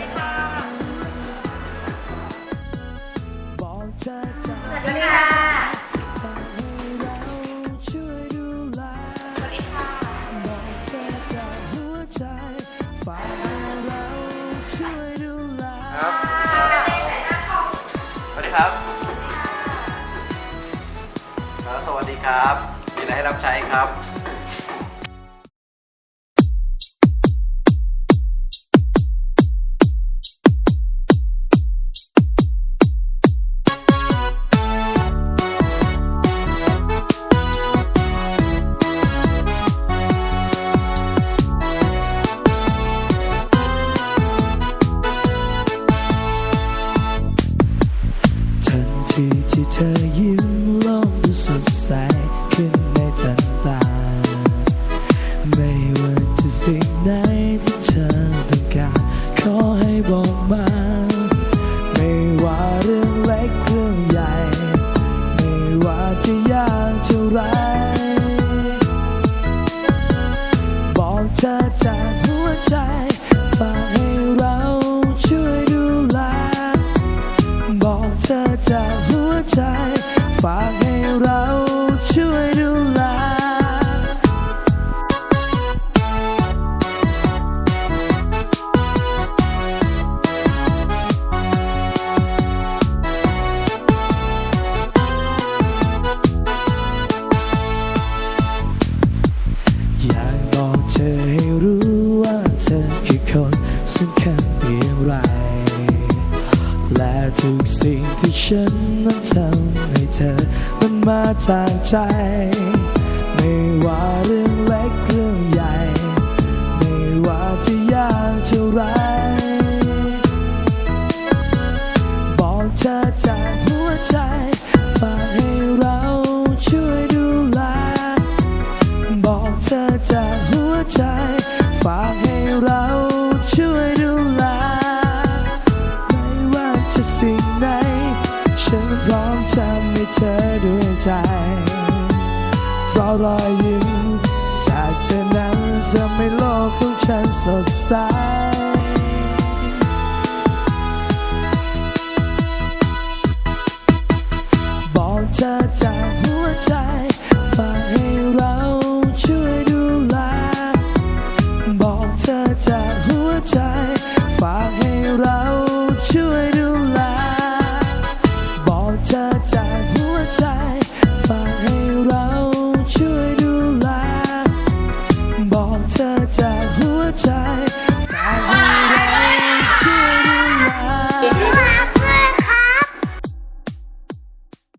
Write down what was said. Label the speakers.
Speaker 1: สวัสดีค่ะ สวัสดีค่ะ ครับ
Speaker 2: สวัสดีครับครับ สวัสดีครับ มีอะไรให้รับใช้ครับ
Speaker 1: เธอยิ้มโลกดูสดใสขึ้นในทันตา ไม่ว่าจะสิ่งไหนที่เธอต้องการ ขอให้บอกมา ไม่ว่าเรื่องเล็กเรื่องใหญ่ ไม่ว่าจะยากเท่าไรบอกเธอจากหัวใจฝากให้เราช่วยดูแลบอกเธอจาก ฝากให้เราช่วยดูแลอยากบอกเธอให้รู้ว่าเธอคือคนสำคัญเพียงไรและทุกสิ่งที่ฉันนั้นทำ อมันมาจากใจ ไม่ว่าเรื่องเล็กเรื่องใหญ่ เธอด้วยใจเพราะรอยยิ้มจากเธอนั้นจะไม่โลกของฉันสดใส